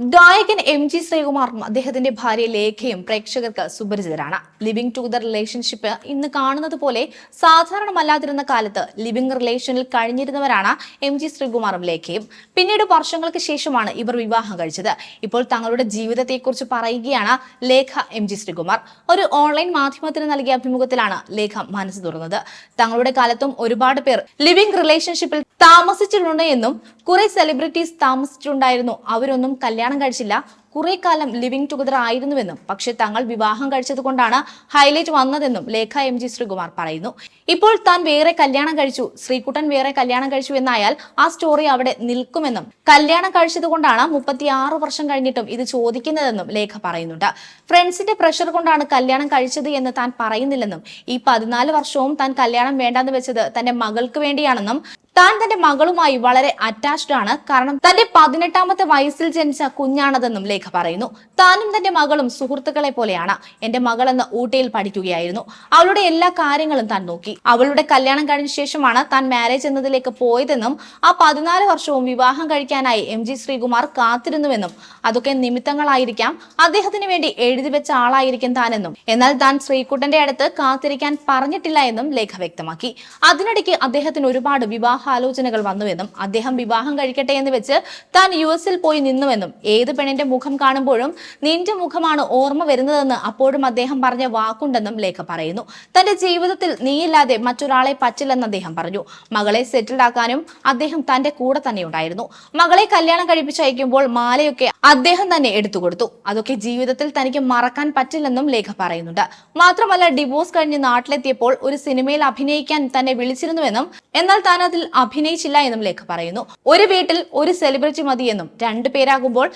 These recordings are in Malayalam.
ഗായകൻ എം ജി ശ്രീകുമാറും അദ്ദേഹത്തിന്റെ ഭാര്യ ലേഖയും പ്രേക്ഷകർക്ക് സുപരിചിതരാണ്. ലിവിംഗ് ടുഗദർ റിലേഷൻഷിപ്പ് ഇന്ന് കാണുന്നത് പോലെ സാധാരണമല്ലാതിരുന്ന കാലത്ത് ലിവിംഗ് റിലേഷനിൽ കഴിഞ്ഞിരുന്നവരാണ് എം ജി ശ്രീകുമാറും ലേഖയും. പിന്നീട് വർഷങ്ങൾക്ക് ശേഷമാണ് ഇവർ വിവാഹം കഴിച്ചത്. ഇപ്പോൾ തങ്ങളുടെ ജീവിതത്തെക്കുറിച്ച് പറയുകയാണ് ലേഖ എം ജി ശ്രീകുമാർ. ഒരു ഓൺലൈൻ മാധ്യമത്തിന് നൽകിയ അഭിമുഖത്തിലാണ് ലേഖ മനസ്സ് തുറന്നത്. തങ്ങളുടെ കാലത്തും ഒരുപാട് പേർ ലിവിംഗ് റിലേഷൻഷിപ്പിൽ താമസിച്ചിട്ടുണ്ട് എന്നും കുറെ സെലിബ്രിറ്റീസ് താമസിച്ചിട്ടുണ്ടായിരുന്നു. അവരൊന്നും കല്യാണം കഴിച്ചില്ല. കുറെ കാലം ലിവിംഗ് ടുഗദർ ആയിരുന്നുവെന്നും പക്ഷേ തങ്ങൾ വിവാഹം കഴിച്ചത് കൊണ്ടാണ് ഹൈലൈറ്റ് വന്നതെന്നും ലേഖ എം ജി ശ്രീകുമാർ പറയുന്നു. ഇപ്പോൾ താൻ വേറെ കല്യാണം കഴിച്ചു ശ്രീകുട്ടൻ വേറെ കല്യാണം കഴിച്ചു എന്നായാൽ ആ സ്റ്റോറി അവിടെ നിൽക്കുമെന്നും കല്യാണം കഴിച്ചത് കൊണ്ടാണ് വർഷം കഴിഞ്ഞിട്ടും ഇത് ചോദിക്കുന്നതെന്നും ലേഖ പറയുന്നുണ്ട്. ഫ്രണ്ട്സിന്റെ പ്രഷർ കൊണ്ടാണ് കല്യാണം കഴിച്ചത് എന്ന് താൻ പറയുന്നില്ലെന്നും ഈ പതിനാല് വർഷവും താൻ കല്യാണം വേണ്ടാന്ന് വെച്ചത് തന്റെ മകൾക്ക് വേണ്ടിയാണെന്നും താൻ തന്റെ മകളുമായി വളരെ അറ്റാച്ച്ഡ് ആണ് കാരണം തന്റെ പതിനെട്ടാമത്തെ വയസ്സിൽ ജനിച്ച കുഞ്ഞാണതെന്നും ലേഖ പറയുന്നു. താനും തന്റെ മകളും സുഹൃത്തുക്കളെ പോലെയാണ്. എന്റെ മകളെന്ന് ഊട്ടിയിൽ പഠിക്കുകയായിരുന്നു. അവളുടെ എല്ലാ കാര്യങ്ങളും താൻ നോക്കി. അവളുടെ കല്യാണം കഴിഞ്ഞ ശേഷമാണ് താൻ മാരേജ് എന്നതിലേക്ക് പോയതെന്നും ആ പതിനാല് വർഷവും വിവാഹം കഴിക്കാനായി എം ജി ശ്രീകുമാർ കാത്തിരുന്നുവെന്നും അതൊക്കെ നിമിത്തങ്ങളായിരിക്കാം അദ്ദേഹത്തിന് വേണ്ടി എഴുതി വെച്ച ആളായിരിക്കും താനെന്നും. എന്നാൽ താൻ ശ്രീകുട്ടന്റെ അടുത്ത് കാത്തിരിക്കാൻ പറഞ്ഞിട്ടില്ല എന്നും ലേഖ വ്യക്തമാക്കി. അതിനിടയ്ക്ക് അദ്ദേഹത്തിന് ഒരുപാട് വിവാഹാലോചനകൾ വന്നുവെന്നും അദ്ദേഹം വിവാഹം കഴിക്കട്ടെ എന്ന് വെച്ച് താൻ യു എസിൽ പോയി നിന്നുവെന്നും ഏത് പെണ്ണിന്റെ മുഖം കാണുമ്പോഴും നിന്റെ മുഖമാണ് ഓർമ്മ വരുന്നതെന്ന് അപ്പോഴും അദ്ദേഹം പറഞ്ഞ വാക്കുണ്ടെന്നും ലേഖ പറയുന്നു. തന്റെ ജീവിതത്തിൽ നീയില്ലാതെ മറ്റൊരാളെ പറ്റില്ലെന്ന് അദ്ദേഹം പറഞ്ഞു. മകളെ സെറ്റിൽഡ് ആക്കാനും അദ്ദേഹം തന്റെ കൂടെ തന്നെ ഉണ്ടായിരുന്നു. മകളെ കല്യാണം കഴിപ്പിച്ചയക്കുമ്പോൾ മാലയൊക്കെ അദ്ദേഹം തന്നെ എടുത്തു കൊടുത്തു. അതൊക്കെ ജീവിതത്തിൽ തനിക്ക് മറക്കാൻ പറ്റില്ലെന്നും ലേഖ പറയുന്നുണ്ട്. മാത്രമല്ല ഡിവോഴ്സ് കഴിഞ്ഞ് നാട്ടിലെത്തിയപ്പോൾ ഒരു സിനിമയിൽ അഭിനയിക്കാൻ തന്നെ വിളിച്ചിരുന്നുവെന്നും എന്നാൽ താൻ അതിൽ അഭിനയിച്ചില്ല എന്നും ലേഖ പറയുന്നു. ഒരു വീട്ടിൽ ഒരു സെലിബ്രിറ്റി മതിയെന്നും രണ്ടു പേരാകുമ്പോൾ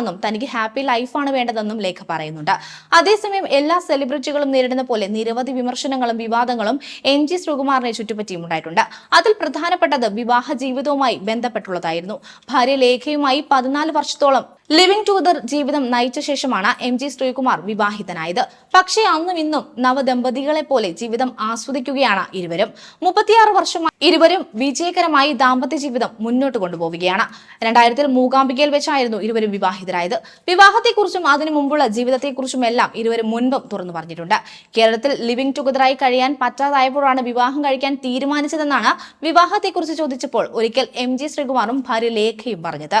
പ്രശ്നങ്ങളാണെന്നും തനിക്ക് ഹാപ്പി ലൈഫാണ് വേണ്ടതെന്നും ലേഖ പറയുന്നുണ്ട്. അതേസമയം എല്ലാ സെലിബ്രിറ്റികളും നേരിടുന്ന പോലെ നിരവധി വിമർശനങ്ങളും വിവാദങ്ങളും എം ജി ശ്രീകുമാറിനെ ഉണ്ടായിട്ടുണ്ട് അതിൽ പ്രധാനപ്പെട്ടത് വിവാഹ ജീവിതവുമായി ബന്ധപ്പെട്ടുള്ളതായിരുന്നു. ഭാര്യ ലേഖയുമായി പതിനാല് വർഷത്തോളം ലിവിംഗ് ടുഗദർ ജീവിതം നയിച്ച ശേഷമാണ് എം ജി ശ്രീകുമാർ വിവാഹിതനായത്. പക്ഷേ അന്നും ഇന്നും നവദമ്പതികളെ പോലെ ജീവിതം ആസ്വദിക്കുകയാണ് ഇരുവരും. മുപ്പത്തിയാറ് വർഷമായി ഇരുവരും വിജയകരമായി ദാമ്പത്യ ജീവിതം മുന്നോട്ട് കൊണ്ടുപോവുകയാണ്. രണ്ടായിരത്തിൽ മൂകാംബികയിൽ വെച്ചായിരുന്നു ഇരുവരും വിവാഹിതരായത്. വിവാഹത്തെക്കുറിച്ചും അതിനു മുമ്പുള്ള ജീവിതത്തെക്കുറിച്ചും എല്ലാം ഇരുവരും മുൻപും തുറന്നു പറഞ്ഞിട്ടുണ്ട്. കേരളത്തിൽ ലിവിംഗ് ടുഗദറായി കഴിയാൻ പറ്റാതായപ്പോഴാണ് വിവാഹം കഴിക്കാൻ തീരുമാനിച്ചതെന്നാണ് വിവാഹത്തെക്കുറിച്ച് ചോദിച്ചപ്പോൾ ഒരിക്കൽ എം ജി ശ്രീകുമാറും ഭാര്യ ലേഖയും പറഞ്ഞത്.